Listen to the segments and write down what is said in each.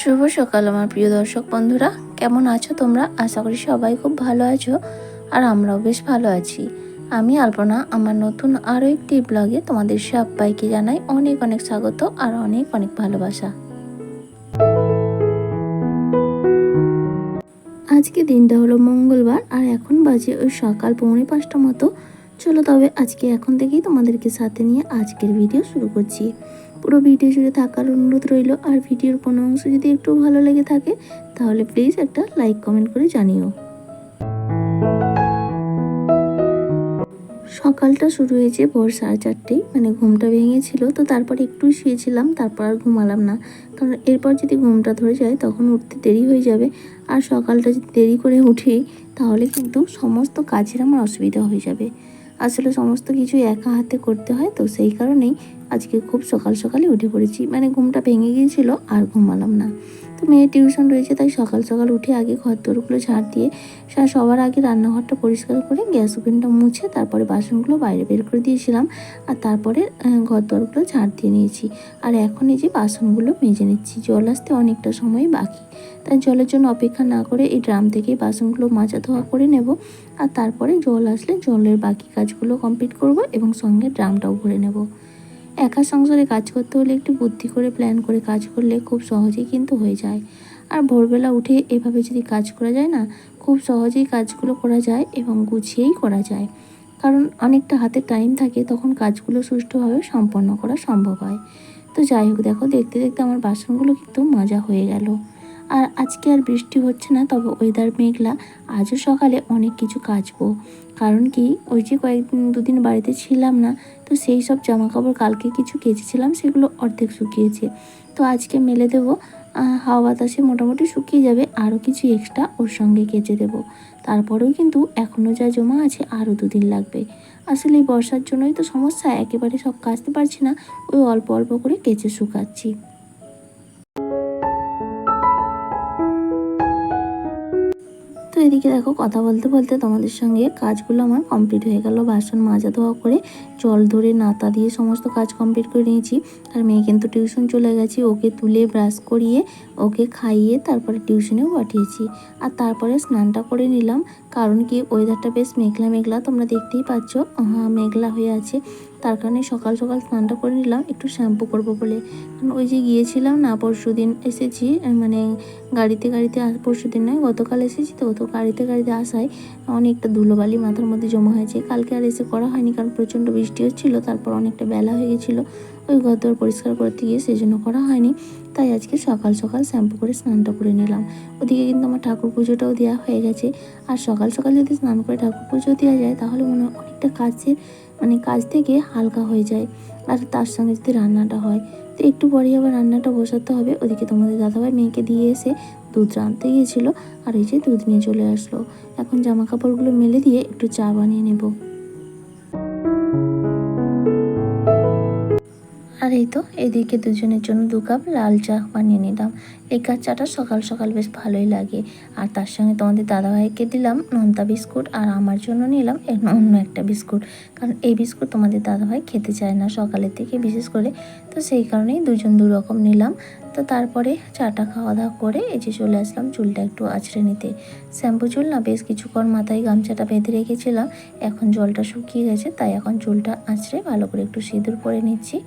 শুভ সকাল, আমার প্রিয় দর্শক বন্ধুরা। কেমন আছো তোমরা? আশা করি সবাই খুব ভালো আছো, আর আমরাও বেশ ভালো আছি। আমি আলপনা, আমার নতুন আরও একটি ব্লগে তোমাদের সবাইকে জানাই অনেক অনেক স্বাগত আর অনেক অনেক ভালোবাসা। আজকে দিনটা হলো মঙ্গলবার, আর এখন বাজে ওই সকাল পৌনে পাঁচটা মতো। চলো তবে আজকে এখন থেকেই তোমাদেরকে সাথে নিয়ে আজকের ভিডিও শুরু করছি। পুরো ভিডিও জুড়ে থাকার অনুরোধ রইল। আর ভিডিওর কোনো অংশ যদি একটু ভালো লেগে থাকে, তাহলে প্লিজ একটা লাইক কমেন্ট করে জানিও। সকালটা শুরু হয়েছে ভোর সাড়ে চারটেই মানে ঘুমটা ভেঙেছিল, তো তারপর একটু শুয়েছিলাম, তারপর আর ঘুমালাম না। কারণ এরপর যদি ঘুমটা ধরে যায়, তখন উঠতে দেরি হয়ে যাবে। আর সকালটা যদি দেরি করে উঠি, তাহলে কিন্তু সমস্ত কাজের আমার অসুবিধা হয়ে যাবে। আসলে সমস্ত কিছু একা হাতে করতে হয়, তো সেই কারণেই আজকে খুব সকাল সকালে উঠে পড়েছি। মানে ঘুমটা ভেঙে গিয়েছিল আর ঘুমালাম না। তো মেয়ের টিউশন রয়েছে, তাই সকাল সকাল উঠে আগে ঘর দোরগুলো ঝাড় দিয়ে সবার আগে রান্নাঘরটা পরিষ্কার করে গ্যাস ওভেনটা মুছে তারপরে বাসনগুলো বাইরে বের করে দিয়েছিলাম আর তারপরে ঘর দোরগুলো ঝাড় দিয়ে নিয়েছি। আর এখন এই যে বাসনগুলো মেজে নিচ্ছি, জল আসতে অনেকটা সময় বাকি। তাই জলের জন্য অপেক্ষা না করে এই ড্রাম থেকেই বাসনগুলো মাজা ধোয়া করে নেব আর তারপরে জল আসলে জলের বাকি কাজগুলো কমপ্লিট করব এবং সঙ্গে ড্রামটাও ভরে নেব। একা সংসারে কাজ করতে হলে একটু বুদ্ধি করে প্ল্যান করে কাজ করলে খুব সহজেই কিন্তু হয়ে যায়। আর ভোরবেলা উঠে এভাবে যদি কাজ করা যায় না, খুব সহজেই কাজগুলো করা যায় এবং গুছিয়েই করা যায়। কারণ অনেকটা হাতে টাইম থাকে, তখন কাজগুলো সুষ্ঠুভাবে সম্পন্ন করা সম্ভব হয়। তো যাই হোক, দেখো, দেখতে দেখতে আমার বাসনগুলো কিন্তু মজা হয়ে গেল। আর আজকে আর বৃষ্টি হচ্ছে না, তবে ওয়েদার মেঘলা। আজও সকালে অনেক কিছু কাচবো। কারণ কি, ওই যে কয়েকদিন, দুদিন বাড়িতে ছিলাম না, তো সেই সব জামা কাপড় কালকে কিছু কেচেছিলাম, সেগুলো অর্ধেক শুকিয়েছে। তো আজকে মেলে দেবো। হাওয়া বাতাসে মোটামুটি শুকিয়ে যাবে, আরও কিছু এক্সট্রা ওর সঙ্গে কেচে দেবো। তারপরেও কিন্তু এখনও যা জমা আছে, আরও দুদিন লাগবে। আসলে এই বর্ষার জন্যই তো সমস্যা, একেবারে সব কাচতে পারছি না, ওই অল্প অল্প করে কেচে শুকাচ্ছি। তো এদিকে দেখো কথা বলতে বলতে তোমাদের সঙ্গে কাজগুলো আমার কমপ্লিট হয়ে গেল। বাসন মাজা ধোয়া করে জল ধরে নাতা দিয়ে সমস্ত কাজ কমপ্লিট করে নিয়েছি। আর মেয়ে কিন্তু টিউশন চলে গেছি, ওকে তুলে ব্রাশ করিয়ে, ওকে খাইয়ে তারপরে টিউশনেও পাঠিয়েছি। আর তারপরে স্নানটা করে নিলাম, কারণ কি ওয়েদারটা বেশ মেঘলা মেঘলা তোমরা দেখতেই পাচ্ছ হ্যাঁ মেঘলা হয়ে আছে। তার কারণে সকাল সকাল স্নানটা করে নিলাম, একটু শ্যাম্পু করব বলে। কারণ ওই যে গিয়েছিলাম না পরশু দিন এসেছি মানে গাড়িতে গাড়িতে পরশু দিন নয়, গতকাল এসেছি তো তো গাড়িতে গাড়িতে আসায় অনেকটা ধুলোবালি মাথার মধ্যে জমা হয়েছে। কালকে আর এসে করা হয়নি, কারণ প্রচণ্ড বৃষ্টি হচ্ছিল, তারপর অনেকটা বেলা হয়ে গেছিল। ওই ঘর পরিষ্কার করতে গিয়ে সেই জন্য করা হয়নি। তাই আজকে সকাল সকাল শ্যাম্পু করে স্নানটা করে নিলাম। ওদিকে কিন্তু আমার ঠাকুর পুজোটাও দেওয়া হয়ে গেছে। আর সকাল সকাল যদি স্নান করে ঠাকুর পুজো দেওয়া যায়, তাহলে মনে হয় অনেকটা কাজের মানে কাজ থেকে হালকা হয়ে যায়। আর তার সঙ্গে যদি রান্নাটা হয়, তো একটু পরেই আবার রান্নাটা বসাতে হবে। ওদিকে তোমাদের দাদাভাই মেয়েকে দিয়ে এসে দুধ রাঁধতে গিয়েছিল, আর এই যে দুধ নিয়ে চলে আসলো। এখন জামা কাপড়গুলো মেলে দিয়ে একটু চা বানিয়ে নেব। আর এই তো, এদিকে দুজনের জন্য দু কাপ লাল চা বানিয়ে নিলাম। এই কাপ চাটা সকাল সকাল বেশ ভালোই লাগে। আর তার সঙ্গে তোমাদের দাদাভাইকে দিলাম নোনতা বিস্কুট আর আমার জন্য নিলাম অন্য একটা বিস্কুট। কারণ এই বিস্কুট তোমাদের দাদাভাই খেতে চায় না সকালের থেকে বিশেষ করে। তো সেই কারণেই দুজন দু রকম নিলাম। তো তারপরে চাটা খাওয়া দাওয়া করে এই যে চলে আসলাম চুলটা একটু আছড়ে নিতে। শ্যাম্পু চুল না বেশ কিছুক্ষণ মাথায় গামছাটা বেঁধে রেখেছিলাম। এখন জলটা শুকিয়ে গেছে, তাই এখন চুলটা আঁচড়ে ভালো করে একটু সিঁদুর পরে নিচ্ছি।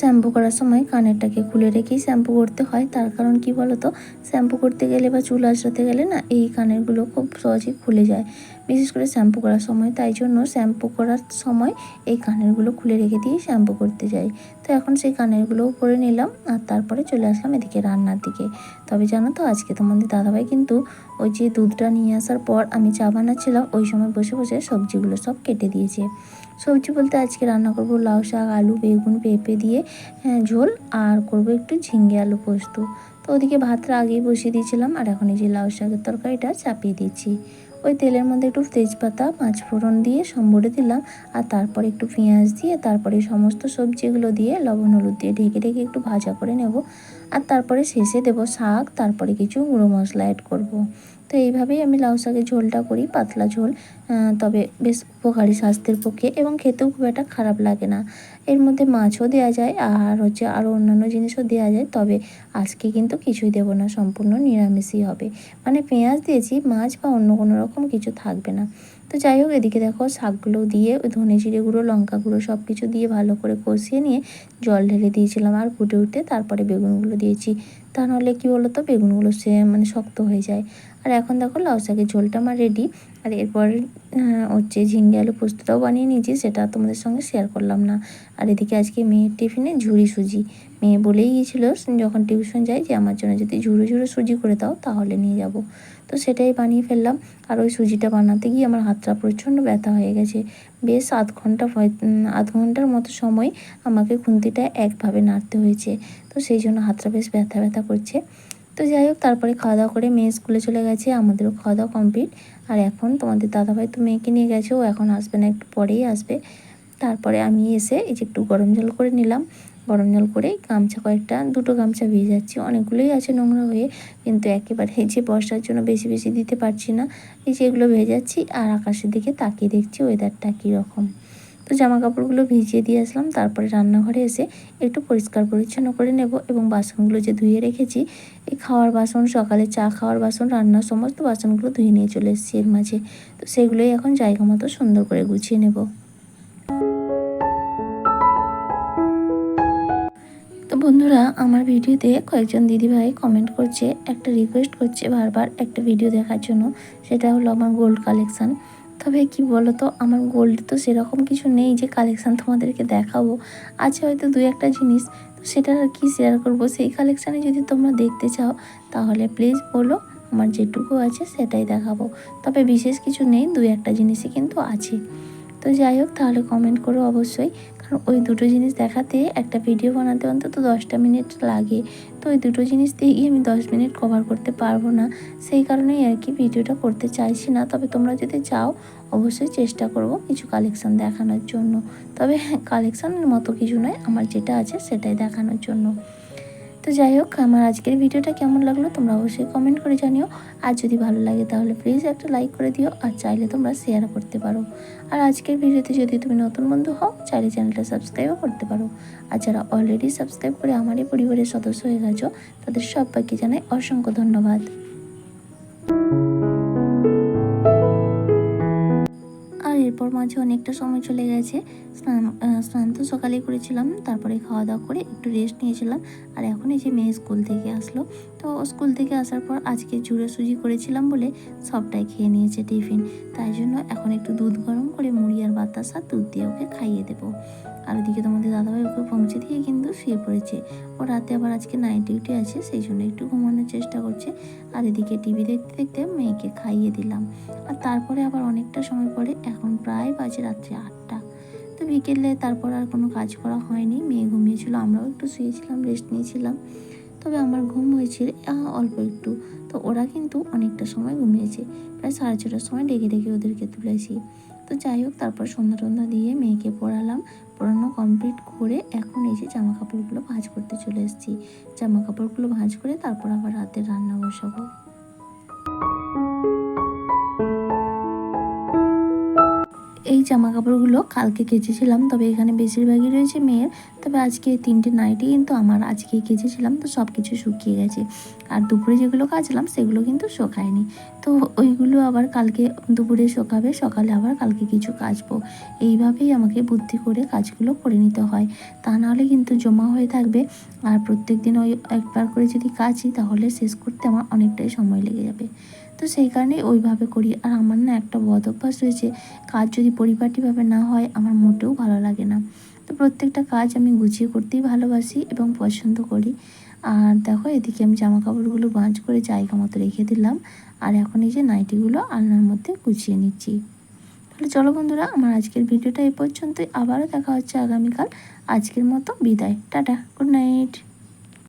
শ্যাম্পু করার সময় কানেরটাকে খুলে রেখেই শ্যাম্পু করতে হয়। তার কারণ কি বলতো? শ্যাম্পু করতে গেলে বা চুল আঁচড়াতে গেলে না এই কানেরগুলো খুব সহজেই খুলে যায়। বিশেষ করে শ্যাম্পু করার সময়। তাই জন্য শ্যাম্পু করার সময় এই কানেরগুলো খুলে রেখে দিয়ে শ্যাম্পু করতে যাই। তো এখন সেই কানেরগুলোও করে নিলাম আর তারপরে চলে আসলাম এদিকে রান্নার দিকে। তবে জানো তো আজকে তোমাদের দাদাভাই কিন্তু ওই যে দুধটা নিয়ে আসার পর আমি চা বানাচ্ছিলাম, ওই সময় বসে বসে সবজিগুলো সব কেটে দিয়েছে। সবজি বলতে আজকে রান্না করব লাউ শাক আলু বেগুন পেঁপে দিয়ে হ্যাঁ, ঝোল আর করব একটু ঝিঙ্গে আলু পোস্ত। তো ওদিকে ভাতটা আগেই বসিয়ে দিয়েছিলাম আর এখন এই যে লাউ শাকের তরকারিটা চাপিয়ে দিচ্ছি ওই তেলের মধ্যে একটু তেজপাতা পাঁচ ফোড়ন দিয়ে সম্বরে দিলাম আর তারপর একটু পেঁয়াজ দিয়ে তারপরে সমস্ত সবজিগুলো দিয়ে লবণ হলুদ দিয়ে ঢেকে ঢেকে একটু ভাজা করে নেব। আর তারপরে শেষে দেব শাক তারপরে কিছু গুঁড়ো মশলা অ্যাড করব। তো এইভাবেই আমি লাউ শাকের ঝোলটা করি, পাতলা ঝোল। তবে বেশ উপকারী স্বাস্থ্যের পক্ষে এবং খেতেও খুব একটা খারাপ লাগে না। এর মধ্যে মাছও দেওয়া যায় আর হচ্ছে আরও অন্যান্য জিনিসও দেওয়া যায়, তবে আজকে কিন্তু কিছুই দেবো না, সম্পূর্ণ নিরামিষই হবে। মানে পেঁয়াজ দিয়েছি, মাছ বা অন্য কোনো রকম কিছু থাকবে না। তো যাই হোক, এদিকে দেখো শাকগুলো দিয়ে ওই ধনে জিরে গুঁড়ো, লঙ্কা গুঁড়ো সব কিছু দিয়ে ভালো করে কষিয়ে নিয়ে জল ঢেলে দিয়েছিলাম আর ফুটে উঠতে। তারপরে বেগুনগুলো দিয়েছি। তা নাহলে কী বলো তো? বেগুনগুলো সে মানে শক্ত হয়ে যায়। আর এখন দেখো লাউ শাকের ঝোলটা আমার রেডি আর এরপর হচ্ছে ঝিঙ্গে আলু পোস্তটাও বানিয়ে নিয়েছি, সেটা তোমাদের সঙ্গে শেয়ার করলাম না। আর এদিকে আজকে মেয়ের টিফিনে ঝুড়ি সুজি। মেয়ে বলেই গিয়েছিল, যখন টিউশন যাই যে, আমার জন্য যদি ঝুড়ো ঝুড়ো সুজি করে দাও, তাহলে নিয়ে যাব। তো সেটাই বানিয়ে ফেললাম। আর ওই সুজিটা বানাতে গিয়ে আমার হাতটা প্রচণ্ড ব্যথা হয়ে গেছে। বেশ আধ ঘণ্টা আধ ঘণ্টার মতো সময় আমাকে খুন্তিটা একভাবে নাড়তে হয়েছে। তো সেই জন্য হাতটা বেশ ব্যথা ব্যথা করছে। তো যাই হোক, তারপরে খাওয়া দাওয়া করে মেয়ে স্কুলে চলে গেছে, আমাদেরও খাওয়া দাওয়া কমপ্লিট। আর এখন তোমাদের দাদাভাই তো মেয়েকে নিয়ে গেছে, ও এখন আসবে না, একটু পরেই আসবে। তারপরে আমি এসে এই যে একটু গরম জল করে নিলাম। গরম জল করে গামছা কয়েকটা, দুটো গামছা ভিজে যাচ্ছি। অনেকগুলোই আছে নোংরা হয়ে, কিন্তু একেবারে যে বর্ষার জন্য বেশি বেশি দিতে পারছি না। এই যে এগুলো ভেজাচ্ছি আর আকাশের দিকে তাকিয়ে দেখছি ওয়েদারটা কীরকম। তো জামা কাপড়গুলো ভিজিয়ে দিয়ে আসলাম, তারপরে রান্নাঘরে এসে একটু পরিষ্কার পরিচ্ছন্ন করে নেব এবং বাসনগুলো যে ধুয়ে রেখেছি এই খাওয়ার বাসন, সকালে চা খাওয়ার বাসন, রান্নার সমস্ত বাসনগুলো ধুয়ে নিয়ে চলে এসেছি এর মাঝে। তো সেগুলোই এখন জায়গা মতো সুন্দর করে গুছিয়ে নেব। বন্ধুরা, আমার ভিডিওতে কয়েকজন দিদিভাই কমেন্ট করছে, একটা রিকোয়েস্ট করছে বারবার একটা ভিডিও দেখার জন্য, সেটা হলো আমার গোল্ড কালেকশান তবে কি বলো তো আমার গোল্ড তো সেরকম কিছু নেই যে কালেকশান তোমাদেরকে দেখাবো। আছে হয়তো দু একটা জিনিস, তো সেটা আর কি শেয়ার করব? সেই কালেকশানে যদি তোমরা দেখতে চাও, তাহলে প্লিজ বলো, আমার যেটুকু আছে সেটাই দেখাবো। তবে বিশেষ কিছু নেই দু একটা জিনিসই কিন্তু আছে। তো যাই হোক, তাহলে কমেন্ট করো অবশ্যই। কারণ ওই দুটো জিনিস দেখাতে একটা ভিডিও বানাতে অন্তত দশটা মিনিট লাগে। তো ওই দুটো জিনিস দিয়েই আমি দশ মিনিট কভার করতে পারব না। সেই কারণেই আর কি ভিডিওটা করতে চাইছি না। তবে তোমরা যদি চাও, অবশ্যই চেষ্টা করব কিছু কালেকশান দেখানোর জন্য। তবে হ্যাঁ কালেকশানের মতো কিছু নয়, আমার যেটা আছে সেটাই দেখানোর জন্য। তো যাই হোক, আমার আজকের ভিডিওটা কেমন লাগল তোমরা অবশ্যই কমেন্ট করে জানিও। আর যদি ভালো লাগে তাহলে প্লিজ একটা লাইক করে দিও, আর চাইলে তোমরা শেয়ার করতে পারো। আর আজকের ভিডিওতে যদি তুমি নতুন বন্ধু হও, চাইলে চ্যানেলটা সাবস্ক্রাইবও করতে পারো। আর যারা অলরেডি সাবস্ক্রাইব করে আমারই পরিবারের সদস্য হয়ে গেছো, তাদের সব বাকি জানাই অসংখ্য ধন্যবাদ। এরপর মাঝে অনেকটা সময় চলে গেছে, স্নান স্নান তো সকালেই করেছিলাম, তারপরে খাওয়া দাওয়া করে একটু রেস্ট নিয়েছিলাম, আর এখন এই যে মেয়ে স্কুল থেকে আসলো তো স্কুল থেকে আসার পর আজকে জুড়ে সুজি করেছিলাম বলে সবটাই খেয়ে নিয়েছে টিফিন। তাই জন্য এখন একটু দুধ গরম করে মুড়ি আর বাতাসা দুধ দিয়ে ওকে খাইয়ে দেবো। আর ওদিকে তোমাদের দাদাভাই ওকে পৌঁছে দিয়ে কিন্তু শুয়ে পড়েছে। ও রাতে আবার আজকে নাইট ডিউটি আছে, সেই জন্য একটু ঘুমানোর চেষ্টা করছে। আর এদিকে টিভি দেখতে দেখতে মেয়েকে খাইয়ে দিলাম। আর তারপরে আবার অনেকটা সময় পরে এখন প্রায় বাজে রাত্রি আটটা। তো বিকেলে তারপর আর কোনো কাজ করা হয়নি, মেয়ে ঘুমিয়েছিল, আমরাও একটু শুয়েছিলাম রেস্ট নিয়েছিলাম। তবে আমার ঘুম হয়েছিল অল্প একটু। তো ওরা কিন্তু অনেকটা সময় ঘুমিয়েছে। প্রায় সাড়ে ছটার সময় ডেকে ডেকে ওদেরকে তুলেছি। তো যাই হোক, তারপর সন্ধ্যা টন্ধা দিয়ে মেয়েকে পড়ালাম। পড়ানো কমপ্লিট করে এখন এই যে জামা কাপড়গুলো ভাঁজ করতে চলে এসেছি। জামা কাপড়গুলো ভাঁজ করে তারপর আবার রাতে রান্না বসাবো। এই জামা কাপড়গুলো কালকে কেচেছিলাম, তবে এখানে বেশিরভাগই রয়েছে মেয়ের। তবে আজকে তিনটে নাইটি কিন্তু আমার আজকেই কেচেছিলাম, তো সব কিছু শুকিয়ে গেছে। আর দুপুরে যেগুলো কাচলাম, সেগুলো কিন্তু শোকায়নি। তো ওইগুলো আবার কালকে দুপুরে শোকাবে, সকালে আবার কালকে কিছু কাচবো। এইভাবেই আমাকে বুদ্ধি করে কাজগুলো করে নিতে হয়। তা নাহলে কিন্তু জমা হয়ে থাকবে। আর প্রত্যেক দিন ওই একবার করে যদি কাচি, তাহলে শেষ করতে আমার অনেকটাই সময় লেগে যাবে। তো সেই কারণে ওইভাবে করি। আর আমার না একটা বদ অভ্যাস রয়েছে, কাজ যদি পরিপাটিভাবে না হয় আমার মোটেও ভালো লাগে না। তো প্রত্যেকটা কাজ আমি গুছিয়ে করতেই ভালোবাসি এবং পছন্দ করি। আর দেখো, এদিকে আমি জামা কাপড়গুলো ভাঁজ করে জায়গা মতো রেখে দিলাম। আর এখন এই যে নাইটিগুলো আলনার মধ্যে গুছিয়ে নিচ্ছি। তাহলে চলো বন্ধুরা, আমার আজকের ভিডিওটা এই পর্যন্তই। আবারও দেখা হচ্ছে আগামীকাল। আজকের মতো বিদায়। টাটা, গুড নাইট।